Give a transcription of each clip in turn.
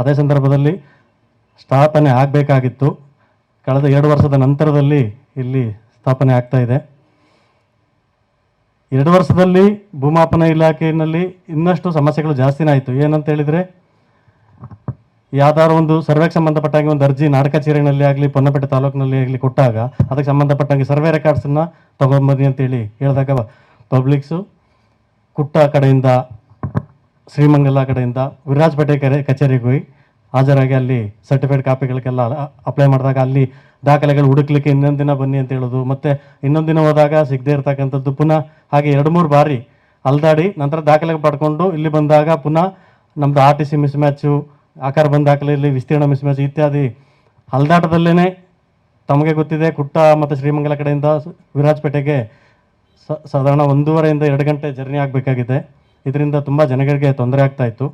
ಅದೇ ಸಂದರ್ಭದಲ್ಲಿ ಸ್ಥಾಪನೆ ಆಗಬೇಕಾಗಿತ್ತು. ಕಳೆದ ಎರಡು ವರ್ಷದ ನಂತರದಲ್ಲಿ ಇಲ್ಲಿ ಸ್ಥಾಪನೆ ಆಗ್ತಾ ಇದೆ. ಎರಡು ವರ್ಷದಲ್ಲಿ ಭೂಮಾಪನ ಇಲಾಖೆಯಲ್ಲಿ ಇನ್ನಷ್ಟು ಸಮಸ್ಯೆಗಳು ಜಾಸ್ತಿನೇ ಆಯಿತು. ಏನಂತ ಹೇಳಿದರೆ ಯಾವ್ದಾದ್ರು ಒಂದು ಸರ್ವೆಗೆ ಸಂಬಂಧಪಟ್ಟಂಗೆ ಒಂದು ಅರ್ಜಿ ನಾಡಕಚೇರಿನಲ್ಲಿ ಆಗಲಿ, ಪೊನ್ನಪೇಟೆ ತಾಲೂಕಿನಲ್ಲಿ ಆಗಲಿ ಕೊಟ್ಟಾಗ ಅದಕ್ಕೆ ಸಂಬಂಧಪಟ್ಟಂಗೆ ಸರ್ವೆ ರೆಕಾರ್ಡ್ಸನ್ನು ತೊಗೊಂಬನ್ನಿ ಅಂತೇಳಿ ಹೇಳಿದಾಗ ಪಬ್ಲಿಕ್ಸು ಕುಟ್ಟ ಕಡೆಯಿಂದ ಶ್ರೀಮಂಗಲ ಕಡೆಯಿಂದ ವಿರಾಜಪೇಟೆ ಕೆರೆ ಕಚೇರಿಗೆ ಹೋಗಿ ಹಾಜರಾಗಿ ಅಲ್ಲಿ ಸರ್ಟಿಫೈಡ್ ಕಾಪಿಗಳಿಗೆಲ್ಲ ಅಪ್ಲೈ ಮಾಡಿದಾಗ ಅಲ್ಲಿ ದಾಖಲೆಗಳು ಹುಡುಕ್ಲಿಕ್ಕೆ ಇನ್ನೊಂದು ದಿನ ಬನ್ನಿ ಅಂತ ಹೇಳೋದು. ಮತ್ತೆ ಇನ್ನೊಂದು ದಿನ ಹೋದಾಗ ಸಿಗದೇ ಇರತಕ್ಕಂಥದ್ದು ಪುನಃ ಹಾಗೆ ಎರಡು ಮೂರು ಬಾರಿ ಅಲ್ದಾಡಿ ನಂತರ ದಾಖಲೆ ಪಡ್ಕೊಂಡು ಇಲ್ಲಿ ಬಂದಾಗ ಪುನಃ ನಮ್ಮದು R T C miss match ಆಕಾರ ಬಂದ ದಾಖಲೆಯಲ್ಲಿ ವಿಸ್ತೀರ್ಣ ಮಿಸ್ ಮ್ಯಾಚ್ ಇತ್ಯಾದಿ ಅಲ್ದಾಟದಲ್ಲೇ ತಮಗೆ ಗೊತ್ತಿದೆ. ಕುಟ್ಟ ಮತ್ತು ಶ್ರೀಮಂಗಲ ಕಡೆಯಿಂದ ವಿರಾಜ್ಪೇಟೆಗೆ ಸಾಧಾರಣ ಒಂದೂವರೆಯಿಂದ ಎರಡು ಗಂಟೆ ಜರ್ನಿ ಆಗಬೇಕಾಗಿದೆ. ಇದರಿಂದ ತುಂಬ ಜನಗಳಿಗೆ ತೊಂದರೆ ಆಗ್ತಾ ಇತ್ತು.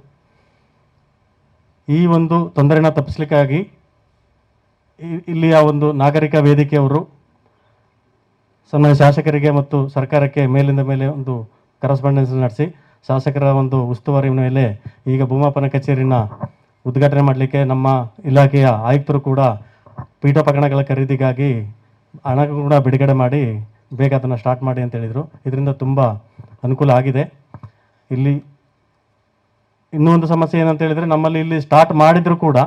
ಈ ಒಂದು ತೊಂದರೆನ ತಪ್ಪಿಸ್ಲಿಕ್ಕಾಗಿ ಇಲ್ಲಿಯ ಒಂದು ನಾಗರಿಕ ವೇದಿಕೆಯವರು ಸಣ್ಣ ಶಾಸಕರಿಗೆ ಮತ್ತು ಸರ್ಕಾರಕ್ಕೆ ಮೇಲಿಂದ ಮೇಲೆ ಒಂದು ಕರೆಸ್ಪಾಂಡೆನ್ಸ್ ನಡೆಸಿ, ಶಾಸಕರ ಒಂದು ಉಸ್ತುವಾರಿ ಮೇಲೆ ಈಗ ಭೂಮಾಪನ ಕಚೇರಿನ ಉದ್ಘಾಟನೆ ಮಾಡಲಿಕ್ಕೆ ನಮ್ಮ ಇಲಾಖೆಯ ಆಯುಕ್ತರು ಕೂಡ ಪೀಠೋಪಕರಣಗಳ ಖರೀದಿಗಾಗಿ ಹಣ ಕೂಡ ಬಿಡುಗಡೆ ಮಾಡಿ ಬೇಗ ಅದನ್ನು ಸ್ಟಾರ್ಟ್ ಮಾಡಿ ಅಂತ ಹೇಳಿದರು. ಇದರಿಂದ ತುಂಬ ಅನುಕೂಲ ಆಗಿದೆ. ಇಲ್ಲಿ ಇನ್ನೂ ಒಂದು ಸಮಸ್ಯೆ ಏನಂತ ಹೇಳಿದರೆ ನಮ್ಮಲ್ಲಿ ಇಲ್ಲಿ ಸ್ಟಾರ್ಟ್ ಮಾಡಿದರೂ ಕೂಡ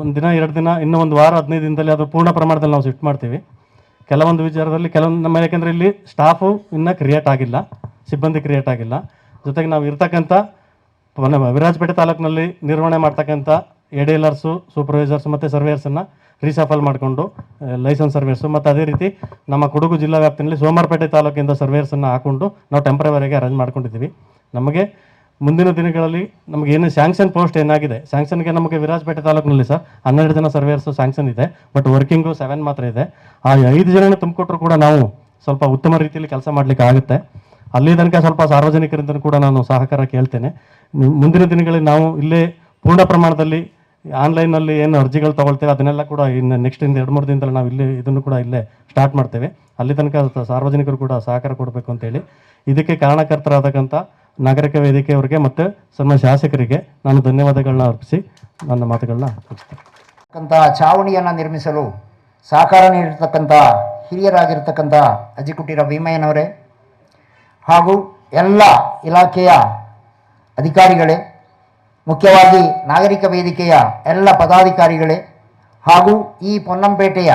ಒಂದು ದಿನ, ಎರಡು ದಿನ, ಇನ್ನೂ ಒಂದು ವಾರ, ಹದಿನೈದು ದಿನದಲ್ಲಿ ಅದು ಪೂರ್ಣ ಪ್ರಮಾಣದಲ್ಲಿ ನಾವು ಶಿಫ್ಟ್ ಮಾಡ್ತೀವಿ. ಕೆಲವೊಂದು ವಿಚಾರದಲ್ಲಿ ಕೆಲವೊಂದು ನಮ್ಮ ಯಾಕೆಂದರೆ ಇಲ್ಲಿ ಸ್ಟಾಫು ಇನ್ನೂ ಕ್ರಿಯೇಟ್ ಆಗಿಲ್ಲ, ಸಿಬ್ಬಂದಿ ಕ್ರಿಯೇಟ್ ಆಗಿಲ್ಲ. ಜೊತೆಗೆ ನಾವು ಇರ್ತಕ್ಕಂಥ ವಿರಾಜಪೇಟೆ ತಾಲೂಕಿನಲ್ಲಿ ನಿರ್ವಹಣೆ ಮಾಡ್ತಕ್ಕಂಥ ಎಡೇಲರ್ಸು ಸೂಪರ್ವೈಸರ್ಸ್ ಮತ್ತು ಸರ್ವೇಯರ್ಸನ್ನು ರೀಸಫಲ್ ಮಾಡಿಕೊಂಡು ಲೈಸೆನ್ಸ್ ಸರ್ವೇರ್ಸು ಮತ್ತು ಅದೇ ರೀತಿ ನಮ್ಮ ಕೊಡಗು ಜಿಲ್ಲಾ ವ್ಯಾಪ್ತಿಯಲ್ಲಿ ಸೋಮಾರ್ಪೇಟೆ ತಾಲೂಕಿಂದ ಸರ್ವೇಯರ್ಸನ್ನು ಹಾಕೊಂಡು ನಾವು ಟೆಂಪ್ರವರಿಗೆ ಅರೇಂಜ್ ಮಾಡ್ಕೊಂಡಿದ್ದೀವಿ. ನಮಗೆ ಮುಂದಿನ ದಿನಗಳಲ್ಲಿ ನಮಗೆ ಏನು ಸ್ಯಾಂಕ್ಷನ್ ಪೋಸ್ಟ್ ಏನಾಗಿದೆ? ಸ್ಯಾಂಕ್ಷನ್ಗೆ ನಮಗೆ ವಿರಾಜಪೇಟೆ ತಾಲೂಕಿನಲ್ಲಿ ಸರ್ ಹನ್ನೆರಡು ಜನ ಸರ್ವೇಯರ್ಸು ಸ್ಯಾಂಕ್ಷನ್ ಇದೆ ಬಟ್ ವರ್ಕಿಂಗು ಸೆವೆನ್ ಮಾತ್ರ ಇದೆ. ಆ ಐದು ಜನನ ತುಂಬಿಕೊಟ್ರು ಕೂಡ ನಾವು ಸ್ವಲ್ಪ ಉತ್ತಮ ರೀತಿಯಲ್ಲಿ ಕೆಲಸ ಮಾಡಲಿಕ್ಕೆ ಆಗುತ್ತೆ. ಅಲ್ಲಿ ತನಕ ಸ್ವಲ್ಪ ಸಾರ್ವಜನಿಕರಿಂದ ಕೂಡ ನಾನು ಸಹಕಾರ ಕೇಳ್ತೇನೆ. ಮುಂದಿನ ದಿನಗಳಲ್ಲಿ ನಾವು ಇಲ್ಲೇ ಪೂರ್ಣ ಪ್ರಮಾಣದಲ್ಲಿ ಆನ್ಲೈನಲ್ಲಿ ಏನು ಅರ್ಜಿಗಳು ತೊಗೊಳ್ತೇವೆ, ಅದನ್ನೆಲ್ಲ ಕೂಡ ಇನ್ನು ನೆಕ್ಸ್ಟ್ ಇಂದ ಎರಡು, ಮೂರು ದಿನದಲ್ಲಿ ನಾವು ಇಲ್ಲಿ ಇದನ್ನು ಕೂಡ ಇಲ್ಲೇ ಸ್ಟಾರ್ಟ್ ಮಾಡ್ತೇವೆ. ಅಲ್ಲಿ ತನಕ ಸಾರ್ವಜನಿಕರು ಕೂಡ ಸಹಕಾರ ಕೊಡಬೇಕು ಅಂತೇಳಿ. ಇದಕ್ಕೆ ಕಾರಣಕರ್ತರಾದಕ್ಕಂಥ ನಾಗರಿಕ ವೇದಿಕೆಯವರಿಗೆ ಮತ್ತು ಸಣ್ಣ ಶಾಸಕರಿಗೆ ನಾನು ಧನ್ಯವಾದಗಳನ್ನ ಅರ್ಪಿಸಿ ನನ್ನ ಮಾತುಗಳನ್ನ ಮುಗಿಸ್ತೇನೆ. ತಕ್ಕಂಥ ಛಾವಣಿಯನ್ನು ನಿರ್ಮಿಸಲು ಸಹಕಾರ ನೀಡಿರ್ತಕ್ಕಂಥ ಹಿರಿಯರಾಗಿರ್ತಕ್ಕಂಥ ಅಜಿಕುಟ್ಟಿರ ಭೀಮಯ್ಯನವರೇ ಹಾಗೂ ಎಲ್ಲ ಇಲಾಖೆಯ ಅಧಿಕಾರಿಗಳೇ, ಮುಖ್ಯವಾಗಿ ನಾಗರಿಕ ವೇದಿಕೆಯ ಎಲ್ಲ ಪದಾಧಿಕಾರಿಗಳೇ ಹಾಗೂ ಈ ಪೊನ್ನಂಪೇಟೆಯ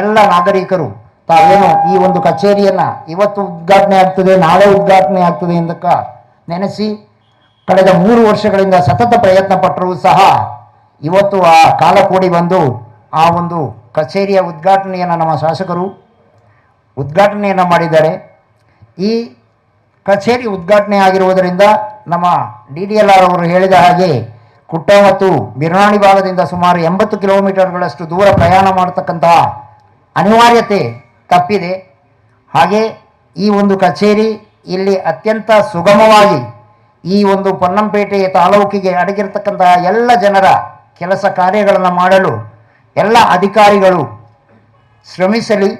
ಎಲ್ಲ ನಾಗರಿಕರು, ತಾವೇನು ಈ ಒಂದು ಕಚೇರಿಯನ್ನು ಇವತ್ತು ಉದ್ಘಾಟನೆ ಆಗ್ತದೆ, ನಾಳೆ ಉದ್ಘಾಟನೆ ಆಗ್ತದೆ ಎಂದಕ್ಕ ನೆನೆಸಿ ಕಳೆದ ಮೂರು ವರ್ಷಗಳಿಂದ ಸತತ ಪ್ರಯತ್ನ ಪಟ್ಟರೂ ಸಹ ಇವತ್ತು ಆ ಕಾಲ ಕೂಡಿ ಬಂದು ಆ ಒಂದು ಕಚೇರಿಯ ಉದ್ಘಾಟನೆಯನ್ನು ನಮ್ಮ ಶಾಸಕರು ಉದ್ಘಾಟನೆಯನ್ನು ಮಾಡಿದ್ದಾರೆ. ಈ ಕಚೇರಿ ಉದ್ಘಾಟನೆ ಆಗಿರುವುದರಿಂದ ನಮ್ಮ ಡಿ ಡಿ ಎಲ್ ಆರ್ ಅವರು ಹೇಳಿದ ಹಾಗೆ ಕುಟ್ಟ ಮತ್ತು ಭಾಗದಿಂದ ಸುಮಾರು ಎಂಬತ್ತು ಕಿಲೋಮೀಟರ್ಗಳಷ್ಟು ದೂರ ಪ್ರಯಾಣ ಮಾಡತಕ್ಕಂತಹ ಅನಿವಾರ್ಯತೆ ತಪ್ಪಿದೆ. ಹಾಗೆ ಈ ಒಂದು ಕಚೇರಿ ಇಲ್ಲಿ ಅತ್ಯಂತ ಸುಗಮವಾಗಿ ಈ ಒಂದು ಪೊನ್ನಂಪೇಟೆ ತಾಲೂಕಿಗೆ ಅಡಗಿರತಕ್ಕಂತಹ ಎಲ್ಲ ಜನರ ಕೆಲಸ ಕಾರ್ಯಗಳನ್ನು ಮಾಡಲು ಎಲ್ಲ ಅಧಿಕಾರಿಗಳು ಶ್ರಮಿಸಲಿ.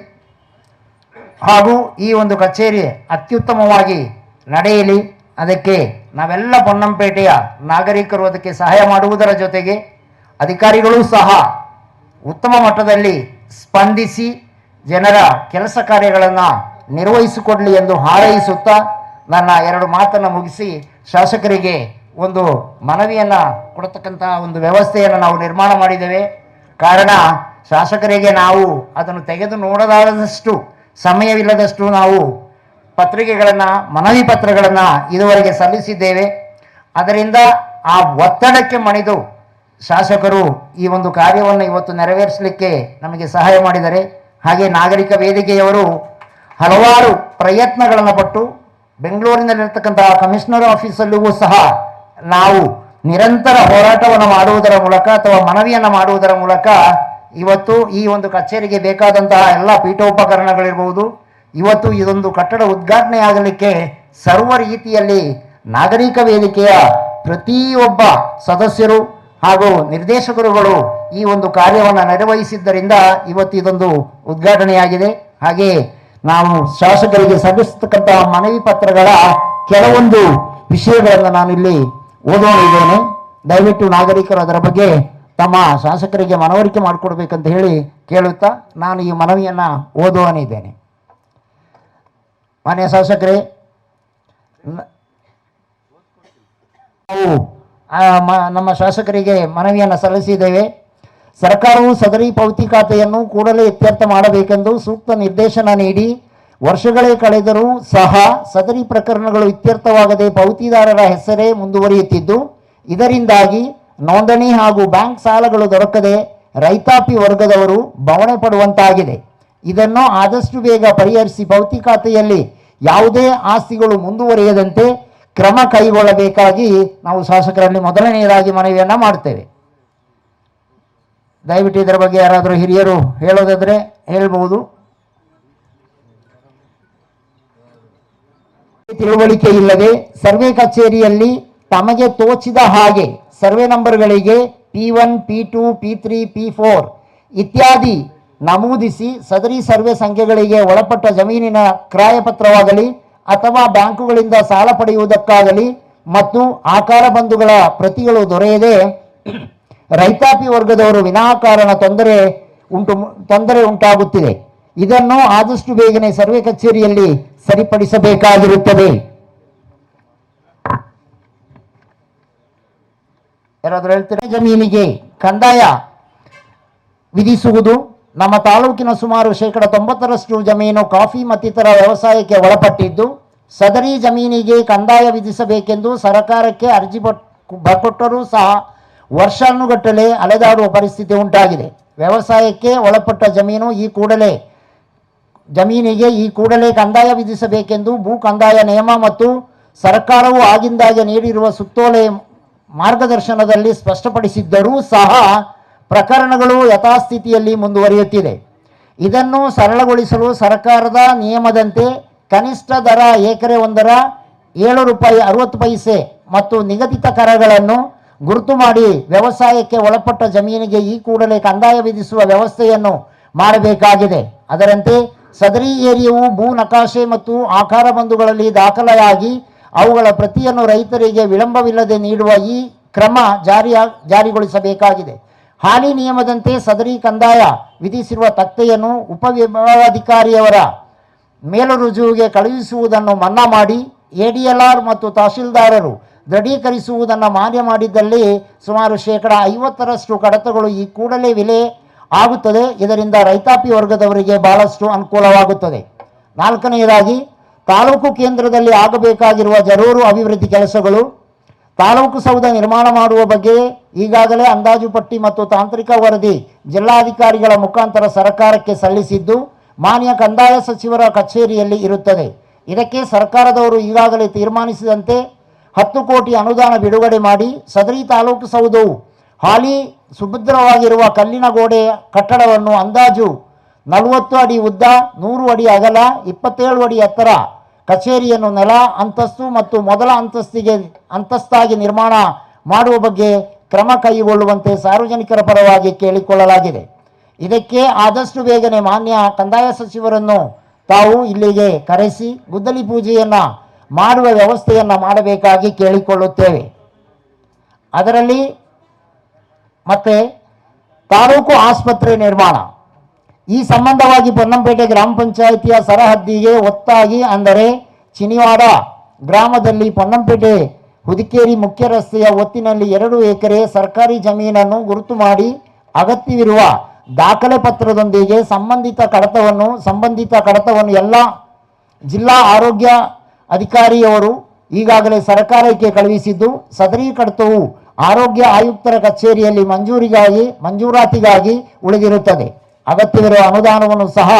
ಹಾಗೂ ಈ ಒಂದು ಕಚೇರಿ ಅತ್ಯುತ್ತಮವಾಗಿ ನಡೆಯಲಿ. ಅದಕ್ಕೆ ನಾವೆಲ್ಲ ಪೊನ್ನಂಪೇಟೆಯ ನಾಗರಿಕರು ಅದಕ್ಕೆ ಸಹಾಯ ಮಾಡುವುದರ ಜೊತೆಗೆ ಅಧಿಕಾರಿಗಳು ಸಹ ಉತ್ತಮ ಮಟ್ಟದಲ್ಲಿ ಸ್ಪಂದಿಸಿ ಜನರ ಕೆಲಸ ಕಾರ್ಯಗಳನ್ನು ನಿರ್ವಹಿಸಿಕೊಡಲಿ ಎಂದು ಹಾರೈಸುತ್ತಾ ನನ್ನ ಎರಡು ಮಾತನ್ನು ಮುಗಿಸಿ ಶಾಸಕರಿಗೆ ಒಂದು ಮನವಿಯನ್ನು ಕೊಡತಕ್ಕಂತಹ ಒಂದು ವ್ಯವಸ್ಥೆಯನ್ನು ನಾವು ನಿರ್ಮಾಣ ಮಾಡಿದ್ದೇವೆ. ಕಾರಣ ಶಾಸಕರಿಗೆ ನಾವು ಅದನ್ನು ತೆಗೆದು ನೋಡದಾದಷ್ಟು ಸಮಯವಿಲ್ಲದಷ್ಟು ನಾವು ಪತ್ರಿಕೆಗಳನ್ನು, ಮನವಿ ಪತ್ರಗಳನ್ನು ಇದುವರೆಗೆ ಸಲ್ಲಿಸಿದ್ದೇವೆ. ಅದರಿಂದ ಆ ಒತ್ತಡಕ್ಕೆ ಮಣಿದು ಶಾಸಕರು ಈ ಒಂದು ಕಾರ್ಯವನ್ನು ಇವತ್ತು ನೆರವೇರಿಸಲಿಕ್ಕೆ ನಮಗೆ ಸಹಾಯ ಮಾಡಿದ್ದಾರೆ ಹಾಗೆ ನಾಗರಿಕ ವೇದಿಕೆಯವರು ಹಲವಾರು ಪ್ರಯತ್ನಗಳನ್ನು ಪಟ್ಟು ಬೆಂಗಳೂರಿನಲ್ಲಿರ್ತಕ್ಕಂತಹ ಕಮಿಷನರ್ ಆಫೀಸಲ್ಲಿಯೂ ಸಹ ನಾವು ನಿರಂತರ ಹೋರಾಟವನ್ನು ಮಾಡುವುದರ ಮೂಲಕ ಅಥವಾ ಮನವಿಯನ್ನು ಮಾಡುವುದರ ಮೂಲಕ ಇವತ್ತು ಈ ಒಂದು ಕಚೇರಿಗೆ ಬೇಕಾದಂತಹ ಎಲ್ಲ ಪೀಠೋಪಕರಣಗಳಿರ್ಬೋದು, ಇವತ್ತು ಇದೊಂದು ಕಟ್ಟಡ ಉದ್ಘಾಟನೆ ಆಗಲಿಕ್ಕೆ ಸರ್ವ ರೀತಿಯಲ್ಲಿ ನಾಗರಿಕ ವೇದಿಕೆಯ ಪ್ರತಿಯೊಬ್ಬ ಸದಸ್ಯರು ಹಾಗೂ ನಿರ್ದೇಶಕರುಗಳು ಈ ಒಂದು ಕಾರ್ಯವನ್ನು ನಿರ್ವಹಿಸಿದ್ದರಿಂದ ಇವತ್ತು ಇದೊಂದು ಉದ್ಘಾಟನೆಯಾಗಿದೆ. ಹಾಗೆ ನಾವು ಶಾಸಕರಿಗೆ ಸಲ್ಲಿಸತಕ್ಕಂತಹ ಮನವಿ ಪತ್ರಗಳ ಕೆಲವೊಂದು ವಿಷಯಗಳನ್ನು ನಾನು ಇಲ್ಲಿ ಓದೋನಿದ್ದೇನೆ ದಯವಿಟ್ಟು ನಾಗರಿಕರು ಅದರ ಬಗ್ಗೆ ತಮ್ಮ ಶಾಸಕರಿಗೆ ಮನವರಿಕೆ ಮಾಡಿಕೊಡ್ಬೇಕಂತ ಹೇಳಿ ಕೇಳುತ್ತಾ ನಾನು ಈ ಮನವಿಯನ್ನು ಓದುವನಿದ್ದೇನೆ ಮಾನ್ಯ ಶಾಸಕರೇ, ನಾವು ನಮ್ಮ ಶಾಸಕರಿಗೆ ಮನವಿಯನ್ನು ಸಲ್ಲಿಸಿದ್ದೇವೆ. ಸರ್ಕಾರವು ಸದರಿ ಪಾವತಿ ಖಾತೆಯನ್ನು ಕೂಡಲೇ ಇತ್ಯರ್ಥ ಮಾಡಬೇಕೆಂದು ಸೂಕ್ತ ನಿರ್ದೇಶನ ನೀಡಿ, ವರ್ಷಗಳೇ ಕಳೆದರೂ ಸಹ ಸದರಿ ಪ್ರಕರಣಗಳು ಇತ್ಯರ್ಥವಾಗದೆ ಪಾವತಿದಾರರ ಹೆಸರೇ ಮುಂದುವರಿಯುತ್ತಿದ್ದು, ಇದರಿಂದಾಗಿ ನೋಂದಣಿ ಹಾಗೂ ಬ್ಯಾಂಕ್ ಸಾಲಗಳು ದೊರಕದೆ ರೈತಾಪಿ ವರ್ಗದವರು ಬವಣೆ ಪಡುವಂತಾಗಿದೆ. ಇದನ್ನು ಆದಷ್ಟು ಬೇಗ ಪರಿಹರಿಸಿ ಪಾವತಿ ಖಾತೆಯಲ್ಲಿ ಯಾವುದೇ ಆಸ್ತಿಗಳು ಮುಂದುವರಿಯದಂತೆ ಕ್ರಮ ಕೈಗೊಳ್ಳಬೇಕಾಗಿ ನಾವು ಶಾಸಕರಲ್ಲಿ ಮೊದಲನೆಯದಾಗಿ ಮನವಿಯನ್ನು ಮಾಡ್ತೇವೆ. ದಯವಿಟ್ಟು ಇದರ ಬಗ್ಗೆ ಯಾರಾದರೂ ಹಿರಿಯರು ಹೇಳೋದಾದರೆ ಹೇಳ್ಬೋದು ತಿಳುವಳಿಕೆ ಇಲ್ಲದೆ ಸರ್ವೆ ಕಚೇರಿಯಲ್ಲಿ ತಮಗೆ ತೋಚಿದ ಹಾಗೆ survey ನಂಬರ್ಗಳಿಗೆ P one, P two, P three P four ಇತ್ಯಾದಿ ನಮೂದಿಸಿ ಸದರಿ ಸರ್ವೆ ಸಂಖ್ಯೆಗಳಿಗೆ ಒಳಪಟ್ಟ ಜಮೀನಿನ ಕ್ರಾಯಪತ್ರವಾಗಲಿ ಅಥವಾ ಬ್ಯಾಂಕುಗಳಿಂದ ಸಾಲ ಪಡೆಯುವುದಕ್ಕಾಗಲಿ ಮತ್ತು ಆಕಾರ ಬಂಧುಗಳ ಪ್ರತಿಗಳು ದೊರೆಯದೆ ರೈತಾಪಿ ವರ್ಗದವರು ವಿನಾಕಾರಣ ತೊಂದರೆ ಉಂಟು, ತೊಂದರೆ ಉಂಟಾಗುತ್ತಿದೆ. ಇದನ್ನು ಆದಷ್ಟು ಬೇಗನೆ ಸರ್ವೆ ಕಚೇರಿಯಲ್ಲಿ ಸರಿಪಡಿಸಬೇಕಾಗಿರುತ್ತದೆ. ಯಾರಾದರೂ ಹೇಳ್ತಾರೆ? ಜಮೀನಿಗೆ ಕಂದಾಯ ವಿಧಿಸುವುದು. ನಮ್ಮ ತಾಲೂಕಿನ ಸುಮಾರು ಶೇಕಡ ತೊಂಬತ್ತರಷ್ಟು ಜಮೀನು ಕಾಫಿ ಮತ್ತಿತರ ವ್ಯವಸಾಯಕ್ಕೆ ಒಳಪಟ್ಟಿದ್ದು, ಸದರಿ ಜಮೀನಿಗೆ ಕಂದಾಯ ವಿಧಿಸಬೇಕೆಂದು ಸರ್ಕಾರಕ್ಕೆ ಅರ್ಜಿ ಕೊಟ್ಟರೂ ಸಹ ವರ್ಷಾನುಗಟ್ಟಲೆ ಅಲೆದಾಡುವ ಪರಿಸ್ಥಿತಿ ಉಂಟಾಗಿದೆ. ವ್ಯವಸಾಯಕ್ಕೆ ಒಳಪಟ್ಟ ಜಮೀನು ಈ ಕೂಡಲೇ, ಜಮೀನಿಗೆ ಈ ಕೂಡಲೇ ಕಂದಾಯ ವಿಧಿಸಬೇಕೆಂದು ಭೂ ಕಂದಾಯ ನಿಯಮ ಮತ್ತು ಸರ್ಕಾರವು ಆಗಿಂದಾಗೆ ನೀಡಿರುವ ಸುತ್ತೋಲೆ ಮಾರ್ಗದರ್ಶನದಲ್ಲಿ ಸ್ಪಷ್ಟಪಡಿಸಿದ್ದರೂ ಸಹ ಪ್ರಕರಣಗಳು ಯಥಾಸ್ಥಿತಿಯಲ್ಲಿ ಮುಂದುವರಿಯುತ್ತಿದೆ. ಇದನ್ನು ಸರಳಗೊಳಿಸಲು ಸರ್ಕಾರದ ನಿಯಮದಂತೆ ಕನಿಷ್ಠ ದರ ಎಕರೆ ಒಂದರ ಏಳು ರೂಪಾಯಿ ಅರವತ್ತು ಪೈಸೆ ಮತ್ತು ನಿಗದಿತ ಕರಗಳನ್ನು ಗುರುತು ಮಾಡಿ ವ್ಯವಸಾಯಕ್ಕೆ ಒಳಪಟ್ಟ ಜಮೀನಿಗೆ ಈ ಕೂಡಲೇ ಕಂದಾಯ ವಿಧಿಸುವ ವ್ಯವಸ್ಥೆಯನ್ನು ಮಾಡಬೇಕಾಗಿದೆ. ಅದರಂತೆ ಸದರಿ ಏರಿಯವು ಭೂ ನಕಾಶೆ ಮತ್ತು ಆಕಾರ ಬಂಧುಗಳಲ್ಲಿ ದಾಖಲೆಯಾಗಿ ಅವುಗಳ ಪ್ರತಿಯನ್ನು ರೈತರಿಗೆ ವಿಳಂಬವಿಲ್ಲದೆ ನೀಡುವ ಈ ಕ್ರಮ ಜಾರಿಯ ಜಾರಿಗೊಳಿಸಬೇಕಾಗಿದೆ. ಹಾಲಿ ನಿಯಮದಂತೆ ಸದರಿ ಕಂದಾಯ ವಿಧಿಸಿರುವ ತಕ್ತೆಯನ್ನು ಉಪವಿಭಾಗಾಧಿಕಾರಿಯವರ ಮೇಲು ಮೇಲರುಜುವಿಗೆ ಕಳುಹಿಸುವುದನ್ನು ಮನ್ನಾ ಮಾಡಿ, ಎಡಿಎಲ್ಆರ್ ಮತ್ತು ತಹಶೀಲ್ದಾರರು ದೃಢೀಕರಿಸುವುದನ್ನು ಮಾನ್ಯ ಮಾಡಿದ್ದಲ್ಲಿ ಸುಮಾರು ಶೇಕಡ ಐವತ್ತರಷ್ಟು ಕಡತಗಳು ಈ ಕೂಡಲೇ ವಿಲೆ ಆಗುತ್ತದೆ. ಇದರಿಂದ ರೈತಾಪಿ ವರ್ಗದವರಿಗೆ ಬಹಳಷ್ಟು ಅನುಕೂಲವಾಗುತ್ತದೆ. ನಾಲ್ಕನೆಯದಾಗಿ, ತಾಲೂಕು ಕೇಂದ್ರದಲ್ಲಿ ಆಗಬೇಕಾಗಿರುವ ಜರೂರು ಅಭಿವೃದ್ಧಿ ಕೆಲಸಗಳು, ತಾಲೂಕು ಸೌಧ ನಿರ್ಮಾಣ ಮಾಡುವ ಬಗ್ಗೆ ಈಗಾಗಲೇ ಅಂದಾಜು ಪಟ್ಟಿ ಮತ್ತು ತಾಂತ್ರಿಕ ವರದಿ ಜಿಲ್ಲಾಧಿಕಾರಿಗಳ ಮುಖಾಂತರ ಸರ್ಕಾರಕ್ಕೆ ಸಲ್ಲಿಸಿದ್ದು, ಮಾನ್ಯ ಕಂದಾಯ ಸಚಿವರ ಕಚೇರಿಯಲ್ಲಿ ಇರುತ್ತದೆ. ಇದಕ್ಕೆ ಸರ್ಕಾರದವರು ಈಗಾಗಲೇ ತೀರ್ಮಾನಿಸಿದಂತೆ ಹತ್ತು ಕೋಟಿ ಅನುದಾನ ಬಿಡುಗಡೆ ಮಾಡಿ ಸದರಿ ತಾಲೂಕು ಸೌಧವು ಹಾಲಿ ಸುಭದ್ರವಾಗಿರುವ ಕಲ್ಲಿನ ಗೋಡೆ ಕಟ್ಟಡವನ್ನು ಅಂದಾಜು ನಲವತ್ತು ಅಡಿ ಉದ್ದ, ನೂರು ಅಡಿ ಅಗಲ, ಇಪ್ಪತ್ತೇಳು ಅಡಿ ಎತ್ತರ ಕಚೇರಿಯನ್ನು ನೆಲ ಅಂತಸ್ತು ಮತ್ತು ಮೊದಲ ಅಂತಸ್ತಿಗೆ ಅಂತಸ್ತಾಗಿ ನಿರ್ಮಾಣ ಮಾಡುವ ಬಗ್ಗೆ ಕ್ರಮ ಕೈಗೊಳ್ಳುವಂತೆ ಸಾರ್ವಜನಿಕರ ಪರವಾಗಿ ಕೇಳಿಕೊಳ್ಳಲಾಗಿದೆ. ಇದಕ್ಕೆ ಆದಷ್ಟು ಬೇಗನೆ ಮಾನ್ಯ ಕಂದಾಯ ಸಚಿವರನ್ನು ತಾವು ಇಲ್ಲಿಗೆ ಕರೆಸಿ, ಗುದ್ದಲಿ ಪೂಜೆಯನ್ನ ಮಾಡುವ ವ್ಯವಸ್ಥೆಯನ್ನು ಮಾಡಬೇಕಾಗಿ ಕೇಳಿಕೊಳ್ಳುತ್ತೇವೆ. ಅದರಲ್ಲಿ ಮತ್ತೆ ತಾಲೂಕು ಆಸ್ಪತ್ರೆ ನಿರ್ಮಾಣ. ಈ ಸಂಬಂಧವಾಗಿ ಪೊನ್ನಂಪೇಟೆ ಗ್ರಾಮ ಪಂಚಾಯಿತಿಯ ಸರಹದ್ದಿಗೆ ಒತ್ತಾಗಿ ಅಂದರೆ ಚಿನಿವಾಡ ಗ್ರಾಮದಲ್ಲಿ ಪೊನ್ನಂಪೇಟೆ ಹುದಿಕೇರಿ ಮುಖ್ಯ ರಸ್ತೆಯ ಒತ್ತಿನಲ್ಲಿ ಎರಡು ಎಕರೆ ಸರ್ಕಾರಿ ಜಮೀನನ್ನು ಗುರುತು ಮಾಡಿ ಅಗತ್ಯವಿರುವ ದಾಖಲೆ ಪತ್ರದೊಂದಿಗೆ ಸಂಬಂಧಿತ ಕಡತವನ್ನು ಸಂಬಂಧಿತ ಕಡತವನ್ನು ಎಲ್ಲ ಜಿಲ್ಲಾ ಆರೋಗ್ಯ ಅಧಿಕಾರಿಯವರು ಈಗಾಗಲೇ ಸರ್ಕಾರಕ್ಕೆ ಕಳುಹಿಸಿದ್ದು ಸದರಿ ಕಡತವು ಆರೋಗ್ಯ ಆಯುಕ್ತರ ಕಚೇರಿಯಲ್ಲಿ ಮಂಜೂರಿಗಾಗಿ, ಮಂಜೂರಾತಿಗಾಗಿ ಉಳಿದಿರುತ್ತದೆ. ಅಗತ್ಯವಿರುವ ಅನುದಾನವನ್ನು ಸಹ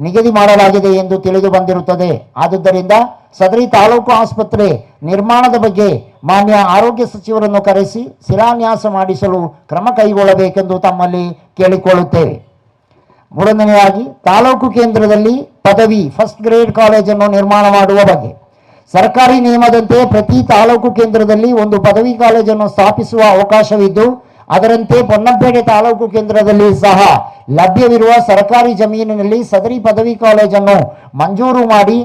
ನಿಗದಿ ಮಾಡಲಾಗಿದೆ ಎಂದು ತಿಳಿದು ಬಂದಿರುತ್ತದೆ ಆದುದರಿಂದ ಸದರಿ ತಾಲೂಕು ಆಸ್ಪತ್ರೆ ನಿರ್ಮಾಣದ ಬಗ್ಗೆ ಮಾನ್ಯ ಆರೋಗ್ಯ ಸಚಿವರನ್ನು ಕರೆಸಿ ಶಿಲಾನ್ಯಾಸ ಮಾಡಿಸಲು ಕ್ರಮ ಕೈಗೊಳ್ಳಬೇಕೆಂದು ತಮ್ಮಲ್ಲಿ ಕೇಳಿಕೊಳ್ಳುತ್ತೇವೆ. ಮೂರನೆಯದಾಗಿ ತಾಲೂಕು ಕೇಂದ್ರದಲ್ಲಿ ಪದವಿ ಫಸ್ಟ್ ಗ್ರೇಡ್ ಕಾಲೇಜನ್ನು ನಿರ್ಮಾಣ ಮಾಡುವ ಬಗ್ಗೆ. ಸರ್ಕಾರಿ ನಿಯಮದಂತೆ ಪ್ರತಿ ತಾಲೂಕು ಕೇಂದ್ರದಲ್ಲಿ ಒಂದು ಪದವಿ ಕಾಲೇಜನ್ನು ಸ್ಥಾಪಿಸುವ ಅವಕಾಶವಿದ್ದು, ಅದರಂತೆ ಪೊನ್ನಂಪೇಟೆ ತಾಲೂಕು ಕೇಂದ್ರದಲ್ಲಿ ಸಹ ಲಭ್ಯವಿರುವ ಸರ್ಕಾರಿ ಜಮೀನಿನಲ್ಲಿ ಸದರಿ ಪದವಿ ಕಾಲೇಜನ್ನು ಮಂಜೂರು ಮಾಡಿ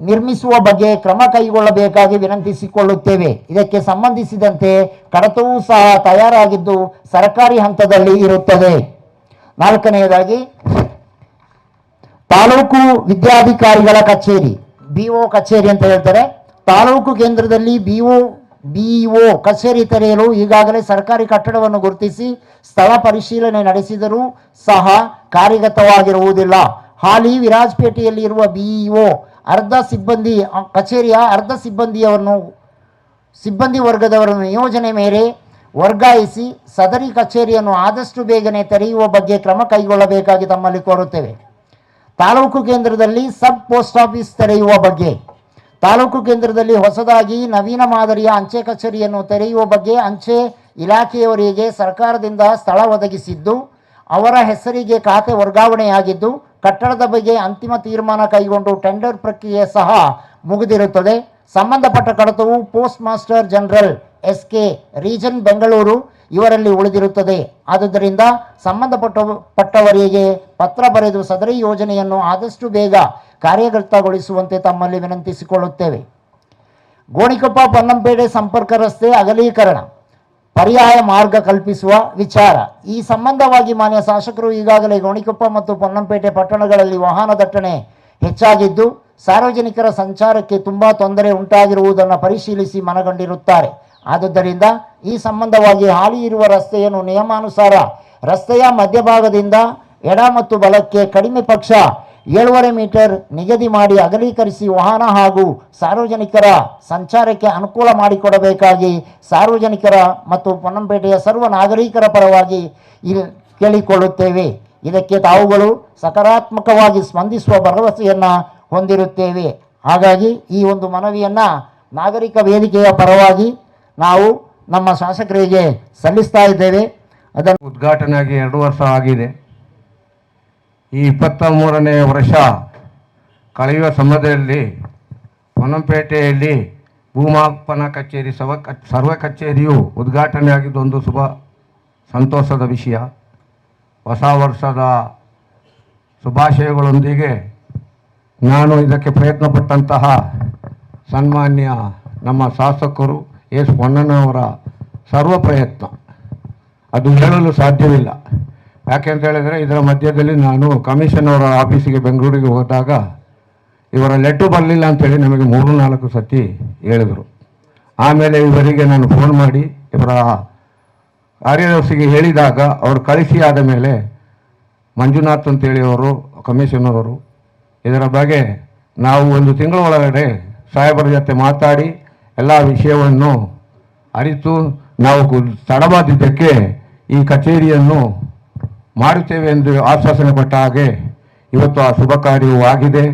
ನಿರ್ಮಿಸುವ ಬಗ್ಗೆ ಕ್ರಮ ಕೈಗೊಳ್ಳಬೇಕಾಗಿ ವಿನಂತಿಸಿಕೊಳ್ಳುತ್ತೇವೆ. ಇದಕ್ಕೆ ಸಂಬಂಧಿಸಿದಂತೆ ಕಡತವೂ ಸಹ ತಯಾರಾಗಿದ್ದು ಸರ್ಕಾರಿ ಹಂತದಲ್ಲಿ ಇರುತ್ತದೆ. ನಾಲ್ಕನೆಯದಾಗಿ, ತಾಲೂಕು ವಿದ್ಯಾಧಿಕಾರಿಗಳ ಕಚೇರಿ. ಬಿಒ ಕಚೇರಿ ಅಂತ ಹೇಳ್ತಾರೆ. ತಾಲೂಕು ಕೇಂದ್ರದಲ್ಲಿ ಬಿಒ ಬಿಇಒ ಕಚೇರಿ ತೆರೆಯಲು ಈಗಾಗಲೇ ಸರ್ಕಾರಿ ಕಟ್ಟಡವನ್ನು ಗುರುತಿಸಿ ಸ್ಥಳ ಪರಿಶೀಲನೆ ನಡೆಸಿದರೂ ಸಹ ಕಾರ್ಯಗತವಾಗಿರುವುದಿಲ್ಲ. ಹಾಲಿ ವಿರಾಜಪೇಟೆಯಲ್ಲಿ ಇರುವ ಬಿಇಒ ಅರ್ಧ ಸಿಬ್ಬಂದಿ ಕಚೇರಿಯ ಅರ್ಧ ಸಿಬ್ಬಂದಿಯವರನ್ನು ಸಿಬ್ಬಂದಿ ವರ್ಗದವರನ್ನು ನಿಯೋಜನೆ ಮೇಲೆ ವರ್ಗಾಯಿಸಿ ಸದರಿ ಕಚೇರಿಯನ್ನು ಆದಷ್ಟು ಬೇಗನೆ ತೆರೆಯುವ ಬಗ್ಗೆ ಕ್ರಮ ಕೈಗೊಳ್ಳಬೇಕಾಗಿ ತಮ್ಮಲ್ಲಿ ಕೋರುತ್ತೇವೆ. ತಾಲೂಕು ಕೇಂದ್ರದಲ್ಲಿ ಸಬ್ ಪೋಸ್ಟ್ ಆಫೀಸ್ ತೆರೆಯುವ ಬಗ್ಗೆ, ತಾಲೂಕು ಕೇಂದ್ರದಲ್ಲಿ ಹೊಸದಾಗಿ ನವೀನ ಮಾದರಿಯ ಅಂಚೆ ಕಚೇರಿಯನ್ನು ತೆರೆಯುವ ಬಗ್ಗೆ ಅಂಚೆ ಇಲಾಖೆಯವರಿಗೆ ಸರ್ಕಾರದಿಂದ ಸ್ಥಳ ಒದಗಿಸಿದ್ದು, ಅವರ ಹೆಸರಿಗೆ ಖಾತೆ ವರ್ಗಾವಣೆಯಾಗಿದ್ದು, ಕಟ್ಟಡದ ಬಗ್ಗೆ ಅಂತಿಮ ತೀರ್ಮಾನ ಕೈಗೊಂಡು ಟೆಂಡರ್ ಪ್ರಕ್ರಿಯೆ ಸಹ ಮುಗಿದಿರುತ್ತದೆ. ಸಂಬಂಧಪಟ್ಟ ಕಡತವು post master general S K region Bengaluru ಇವರಲ್ಲಿ ಉಳಿದಿರುತ್ತದೆ. ಆದುದರಿಂದ ಸಂಬಂಧಪಟ್ಟ ಪಟ್ಟವರಿಗೆ ಪತ್ರ ಬರೆದು ಸದರಿ ಯೋಜನೆಯನ್ನು ಆದಷ್ಟು ಬೇಗ ಕಾರ್ಯಗತಗೊಳಿಸುವಂತೆ ತಮ್ಮಲ್ಲಿ ವಿನಂತಿಸಿಕೊಳ್ಳುತ್ತೇವೆ. ಗೋಣಿಕೊಪ್ಪ ಪೊನ್ನಂಪೇಟೆ ಸಂಪರ್ಕ ರಸ್ತೆ ಅಗಲೀಕರಣ. ಪರ್ಯಾಯ ಮಾರ್ಗ ಕಲ್ಪಿಸುವ ವಿಚಾರ. ಈ ಸಂಬಂಧವಾಗಿ ಮಾನ್ಯ ಶಾಸಕರು ಈಗಾಗಲೇ ಗೋಣಿಕೊಪ್ಪ ಮತ್ತು ಪೊನ್ನಂಪೇಟೆ ಪಟ್ಟಣಗಳಲ್ಲಿ ವಾಹನ ದಟ್ಟಣೆ ಹೆಚ್ಚಾಗಿದ್ದು, ಸಾರ್ವಜನಿಕರ ಸಂಚಾರಕ್ಕೆ ತುಂಬಾ ತೊಂದರೆ ಉಂಟಾಗಿರುವುದನ್ನು ಪರಿಶೀಲಿಸಿ ಮನಗಂಡಿರುತ್ತಾರೆ. ಆದುದರಿಂದ ಈ ಸಂಬಂಧವಾಗಿ ಹಾಲಿ ಇರುವ ರಸ್ತೆಯನ್ನು ನಿಯಮಾನುಸಾರ ರಸ್ತೆಯ ಮಧ್ಯಭಾಗದಿಂದ ಎಡ ಮತ್ತು ಬಲಕ್ಕೆ ಕಡಿಮೆ ಪಕ್ಷ ಏಳುವರೆ ಮೀಟರ್ ನಿಗದಿ ಮಾಡಿ ಅಗಲೀಕರಿಸಿ ವಾಹನ ಹಾಗೂ ಸಾರ್ವಜನಿಕರ ಸಂಚಾರಕ್ಕೆ ಅನುಕೂಲ ಮಾಡಿಕೊಡಬೇಕಾಗಿ ಸಾರ್ವಜನಿಕರ ಮತ್ತು ಪೊನ್ನಂಪೇಟೆಯ ಸರ್ವ ನಾಗರಿಕರ ಪರವಾಗಿ ಇಲ್ಲಿ ಕೇಳಿಕೊಳ್ಳುತ್ತೇವೆ. ಇದಕ್ಕೆ ತಾವುಗಳು ಸಕಾರಾತ್ಮಕವಾಗಿ ಸ್ಪಂದಿಸುವ ಭರವಸೆಯನ್ನು ಹೊಂದಿರುತ್ತೇವೆ. ಹಾಗಾಗಿ ಈ ಒಂದು ಮನವಿಯನ್ನು ನಾಗರಿಕ ವೇದಿಕೆಯ ಪರವಾಗಿ ನಾವು ನಮ್ಮ ಶಾಸಕರಿಗೆ ಸಲ್ಲಿಸ್ತಾ ಇದ್ದೇವೆ. ಅದನ್ನು ಉದ್ಘಾಟನೆಯಾಗಿ ಎರಡು ವರ್ಷ ಆಗಿದೆ. ಈ ಇಪ್ಪತ್ತ ಮೂರನೇ ವರ್ಷ ಕಳೆಯುವ ಸಮಯದಲ್ಲಿ ಹೊನ್ನಂಪೇಟೆಯಲ್ಲಿ ಭೂಮಾಪನ ಕಚೇರಿ ಸವ ಸರ್ವ ಕಚೇರಿಯು ಉದ್ಘಾಟನೆಯಾಗಿದ್ದು ಒಂದು ಶುಭ ಸಂತೋಷದ ವಿಷಯ. ಹೊಸ ವರ್ಷದ ಶುಭಾಶಯಗಳೊಂದಿಗೆ ನಾನು ಇದಕ್ಕೆ ಪ್ರಯತ್ನಪಟ್ಟಂತಹ ಸನ್ಮಾನ್ಯ ನಮ್ಮ ಶಾಸಕರು ಎಸ್ ಪೊನ್ನಣ್ಣವರ ಸರ್ವ ಪ್ರಯತ್ನ. ಅದು ಹೇಳಲು ಸಾಧ್ಯವಿಲ್ಲ. ಯಾಕೆಂತ ಹೇಳಿದರೆ ಇದರ ಮಧ್ಯದಲ್ಲಿ ನಾನು ಕಮಿಷನ್ ಅವರ ಆಫೀಸಿಗೆ ಬೆಂಗಳೂರಿಗೆ ಹೋದಾಗ ಇವರ ಲೆಟ್ರು ಬರಲಿಲ್ಲ ಅಂತೇಳಿ ನಮಗೆ ಮೂರು ನಾಲ್ಕು ಸತಿ ಹೇಳಿದರು. ಆಮೇಲೆ ಇವರಿಗೆ ನಾನು ಫೋನ್ ಮಾಡಿ ಇವರ ಕಾರ್ಯದರ್ಶಿಗೆ ಹೇಳಿದಾಗ ಅವರು ಕಳಿಸಿ ಆದ ಮೇಲೆ ಮಂಜುನಾಥ್ ಅಂತೇಳಿ ಅವರು ಕಮಿಷನ್ ಅವರು ಇದರ ಬಗ್ಗೆ ನಾವು ಒಂದು ತಿಂಗಳ ಒಳಗಡೆ ಸಾಹೇಬರ ಜೊತೆ ಮಾತಾಡಿ ಎಲ್ಲ ವಿಷಯವನ್ನು ಅರಿತು ನಾವು ತಡವಾದಿದ್ದಕ್ಕೆ ಈ ಕಚೇರಿಯನ್ನು ಮಾಡುತ್ತೇವೆ ಎಂದು ಆಶ್ವಾಸನೆ ಕೊಟ್ಟ ಹಾಗೆ ಇವತ್ತು ಆ ಶುಭ ಕಾರ್ಯವೂ ಆಗಿದೆ.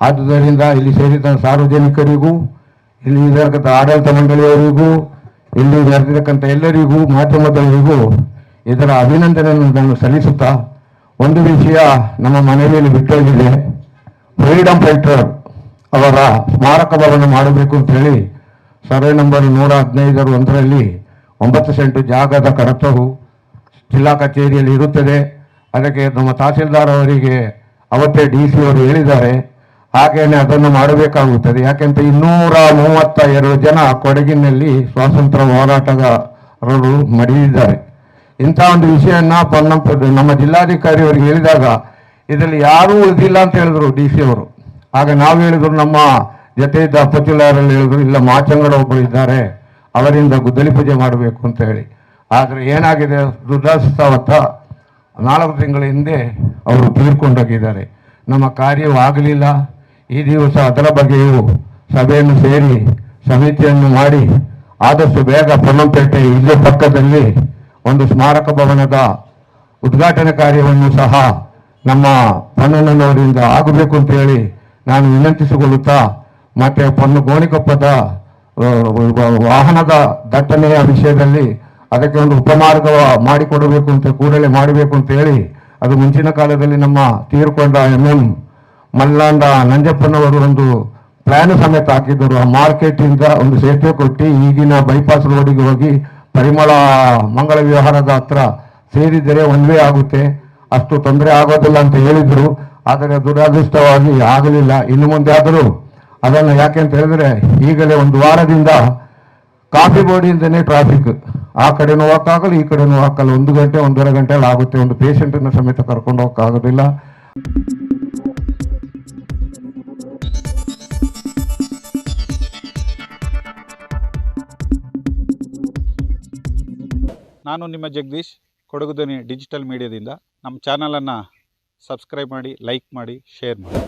ಆದುದರಿಂದ ಇಲ್ಲಿ ಸೇರಿದ ಸಾರ್ವಜನಿಕರಿಗೂ, ಇಲ್ಲಿ ಇರತಕ್ಕಂಥ ಆಡಳಿತ ಮಂಡಳಿಯವರಿಗೂ, ಇಲ್ಲಿ ನೆರೆದಿರತಕ್ಕಂಥ ಎಲ್ಲರಿಗೂ, ಮಾಧ್ಯಮದವರಿಗೂ ಇದರ ಅಭಿನಂದನೆಯನ್ನು ನಾನು ಸಲ್ಲಿಸುತ್ತಾ ಒಂದು ವಿಷಯ ನಮ್ಮ ಮನೆಯಲ್ಲಿ ಬಿಟ್ಟೋಗಿದೆ. ಫ್ರೀಡಂ ಫೈಟರ್ ಅವರ ಸ್ಮಾರಕ ಭವನ ಮಾಡಬೇಕು ಅಂತ ಹೇಳಿ ಸರ್ವೆ ನಂಬರ್ ನೂರ ಹದಿನೈದರ ಒಂದರಲ್ಲಿ ಒಂಬತ್ತು ಸೆಂಟು ಜಾಗದ ಕಡತವು ಜಿಲ್ಲಾ ಕಚೇರಿಯಲ್ಲಿ ಇರುತ್ತದೆ. ಅದಕ್ಕೆ ನಮ್ಮ ತಹಸೀಲ್ದಾರ್ ಅವರಿಗೆ ಅವತ್ತೇ ಡಿ ಸಿ ಅವರು ಹೇಳಿದ್ದಾರೆ. ಹಾಗೇನೆ ಅದನ್ನು ಮಾಡಬೇಕಾಗುತ್ತದೆ. ಯಾಕೆಂತ ಇನ್ನೂರ ಮೂವತ್ತ ಎರಡು ಜನ ಕೊಡಗಿನಲ್ಲಿ ಸ್ವಾತಂತ್ರ್ಯ ಹೋರಾಟಗಾರರು ಮಡಿದಿದ್ದಾರೆ. ಇಂಥ ಒಂದು ವಿಷಯನ್ನ ಪೊನ್ನಪ್ಪ ನಮ್ಮ ಜಿಲ್ಲಾಧಿಕಾರಿ ಅವರಿಗೆ ಹೇಳಿದಾಗ, ಇದರಲ್ಲಿ ಯಾರೂ ಉಳಿದಿಲ್ಲ ಅಂತ ಹೇಳಿದ್ರು ಡಿ ಸಿ ಅವರು. ಆಗ ನಾವು ಹೇಳಿದ್ರು ನಮ್ಮ ಜೊತೆ ಇದ್ದ ಅಪ್ಪಚಿಲ್ಲಾರಲ್ಲಿ ಹೇಳಿದ್ರು, ಇಲ್ಲ ಮಾಚಂಗಡ ಒಬ್ಬರು ಇದ್ದಾರೆ, ಅವರಿಂದ ಗುದ್ದಲಿ ಪೂಜೆ ಮಾಡಬೇಕು ಅಂತ ಹೇಳಿ. ಆದರೆ ಏನಾಗಿದೆ ದುರ್ದಾಸ್ತಾವತ್ತ ನಾಲ್ಕು ತಿಂಗಳ ಹಿಂದೆ ಅವರು ತೀರ್ಕೊಂಡೋಗಿದ್ದಾರೆ ನಮ್ಮ ಕಾರ್ಯವೂ ಆಗಲಿಲ್ಲ. ಈ ದಿವಸ ಅದರ ಬಗ್ಗೆಯೂ ಸಭೆಯನ್ನು ಸೇರಿ ಸಮಿತಿಯನ್ನು ಮಾಡಿ ಆದಷ್ಟು ಬೇಗ ಪೊನ್ನಂಪೇಟೆ ಇಲ್ಲೇ ಪಕ್ಕದಲ್ಲಿ ಒಂದು ಸ್ಮಾರಕ ಭವನದ ಉದ್ಘಾಟನೆ ಕಾರ್ಯವನ್ನು ಸಹ ನಮ್ಮ ಪೊನ್ನಣ್ಣನವರಿಂದ ಆಗಬೇಕು ಅಂತ ಹೇಳಿ ನಾನು ವಿನಂತಿಸಿಕೊಳ್ಳುತ್ತಾ ಮತ್ತೆ ಪೊನ್ನು ಗೋಣಿಕೊಪ್ಪದ ವಾಹನದ ದಟ್ಟಣೆಯ ವಿಷಯದಲ್ಲಿ ಅದಕ್ಕೆ ಒಂದು ಉಪಮಾರ್ಗ ಮಾಡಿಕೊಡಬೇಕು ಅಂತ, ಕೂಡಲೇ ಮಾಡಬೇಕು ಅಂತ ಹೇಳಿ ಅದು ಮುಂಚಿನ ಕಾಲದಲ್ಲಿ ನಮ್ಮ ತೀರ್ಕೊಂಡ ಎಂ ಎಂ ಮಲ್ಲಾಂಡ ನಂಜಪ್ಪನವರು ಒಂದು ಪ್ಲಾನ್ ಸಮೇತ ಹಾಕಿದ್ದರು. ಆ ಮಾರ್ಕೆಟ್ ಇಂದ ಒಂದು ಸೇತುವೆ ಕೊಟ್ಟು ಈಗಿನ ಬೈಪಾಸ್ ರೋಡಿಗೆ ಹೋಗಿ ಪರಿಮಳ ಮಂಗಳ ವಿಹಾರದ ಹತ್ರ ಸೇರಿದರೆ ಒಂದೇ ಆಗುತ್ತೆ. ಅಷ್ಟು ತೊಂದರೆ ಆಗೋದಿಲ್ಲ ಅಂತ ಹೇಳಿದರು. ಆದರೆ ದುರದೃಷ್ಟವಾಗಿ ಆಗಲಿಲ್ಲ. ಇನ್ನು ಮುಂದೆ ಆದರೂ ಅದನ್ನು ಯಾಕೆ ಅಂತ ಹೇಳಿದ್ರೆ, ಈಗಲೇ ಒಂದು ವಾರದಿಂದ ಕಾಫಿ ಬೋರ್ಡಿಂದನೇ ಟ್ರಾಫಿಕ್ ಆ ಕಡೆನೂ ಹೋಗಕ್ಕಾಗಲ್ಲ ಈ ಕಡೆನೂ ಹಾಕಲ್ಲ ಒಂದು ಗಂಟೆ, ಒಂದೂವರೆ ಗಂಟೆಯಲ್ಲಿ ಆಗುತ್ತೆ. ಒಂದು ಪೇಷಂಟನ್ನು ಸಮೇತ ಕರ್ಕೊಂಡು ಹೋಗಕ್ಕಾಗೋದಿಲ್ಲ ನಾನು ನಿಮ್ಮ ಜಗದೀಶ್ ಕೊಡಗು ಡಿಜಿಟಲ್ ಮೀಡಿಯಾದಿಂದ ನಮ್ಮ ಚಾನಲನ್ನು ಸಬ್ಸ್ಕ್ರೈಬ್ ಮಾಡಿ ಲೈಕ್ ಮಾಡಿ ಶೇರ್ ಮಾಡಿ.